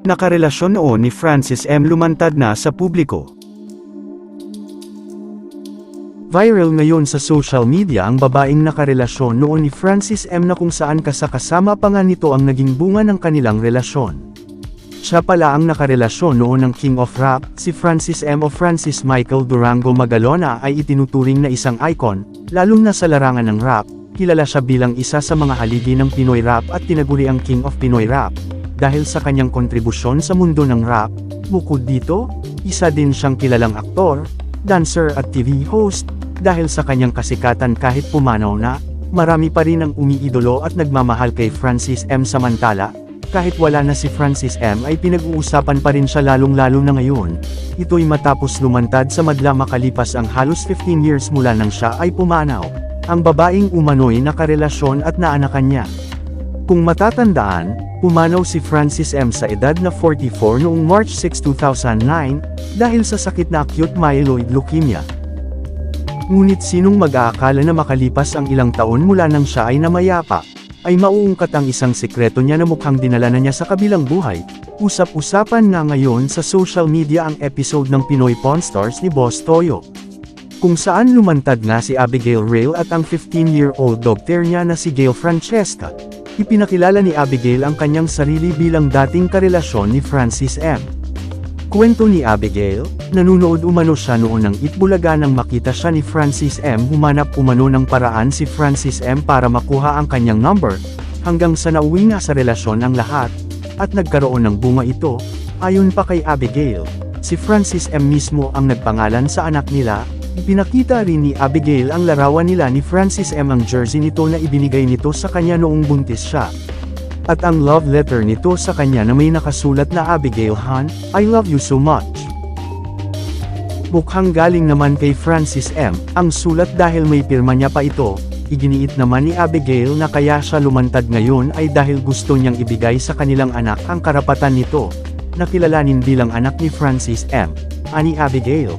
Nakarelasyon noon ni Francis M. lumantad na sa publiko. Viral ngayon sa social media ang babaeng nakarelasyon noon ni Francis M. na kung saan kasakasama pa nga nito ang naging bunga ng kanilang relasyon. Siya pala ang nakarelasyon noon ng King of Rap, si Francis M. o Francis Michael Durango Magalona ay itinuturing na isang icon, lalong na sa larangan ng rap, kilala siya bilang isa sa mga haligi ng Pinoy rap at tinaguri ang King of Pinoy Rap. Dahil sa kanyang kontribusyon sa mundo ng rap, bukod dito, isa din siyang kilalang aktor, dancer at TV host, dahil sa kanyang kasikatan kahit pumanaw na, marami pa rin ang umiidolo at nagmamahal kay Francis M. Samantala, kahit wala na si Francis M. ay pinag-uusapan pa rin siya lalong-lalo na ngayon. Ito'y matapos lumantad sa madla makalipas ang halos 15 years mula nang siya ay pumanaw. Ang babaeng umano'y nakarelasyon at naanakan niya. Kung matatandaan, pumanaw si Francis M. sa edad na 44 noong March 6, 2009, dahil sa sakit na acute myeloid leukemia. Ngunit sinong mag-aakala na makalipas ang ilang taon mula nang siya ay namayapa, ay mauungkat ang isang sekreto niya na mukhang dinala na niya sa kabilang buhay. Usap-usapan nga ngayon sa social media ang episode ng Pinoy Pawn Stars ni Boss Toyo. Kung saan lumantad nga si Abigail Rail at ang 15-year-old dog terrier niya na si Gail Francesca. Ipinakilala ni Abigail ang kanyang sarili bilang dating karelasyon ni Francis M. Kwento ni Abigail, nanunood umano siya noon ng Itbulaga nang makita siya ni Francis M. Humanap umano ng paraan si Francis M. para makuha ang kanyang number, hanggang sa nauwi nga sa relasyon ang lahat, at nagkaroon ng bunga ito, ayon pa kay Abigail. Si Francis M. mismo ang nagpangalan sa anak nila, ipinakita rin ni Abigail ang larawan nila ni Francis M. ang jersey nito na ibinigay nito sa kanya noong buntis siya. At ang love letter nito sa kanya na may nakasulat na Abigail Han, I love you so much. Mukhang galing naman kay Francis M. ang sulat dahil may pirma niya pa ito. Iginiit naman ni Abigail na kaya siya lumantad ngayon ay dahil gusto niyang ibigay sa kanilang anak ang karapatan nito, na kilalanin bilang anak ni Francis M. Ani Abigail.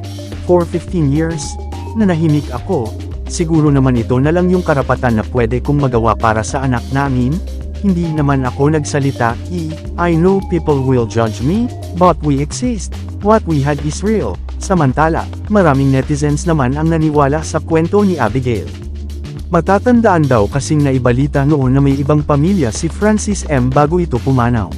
For 15 years, nanahimik ako, siguro naman ito na lang yung karapatan na pwede kong magawa para sa anak namin, hindi naman ako nagsalita, I, I know people will judge me, but we exist. What we had is real. Samantala, maraming netizens naman ang naniwala sa kwento ni Abigail. Matatandaan daw kasing naibalita noon na may ibang pamilya si Francis M. bago ito pumanaw.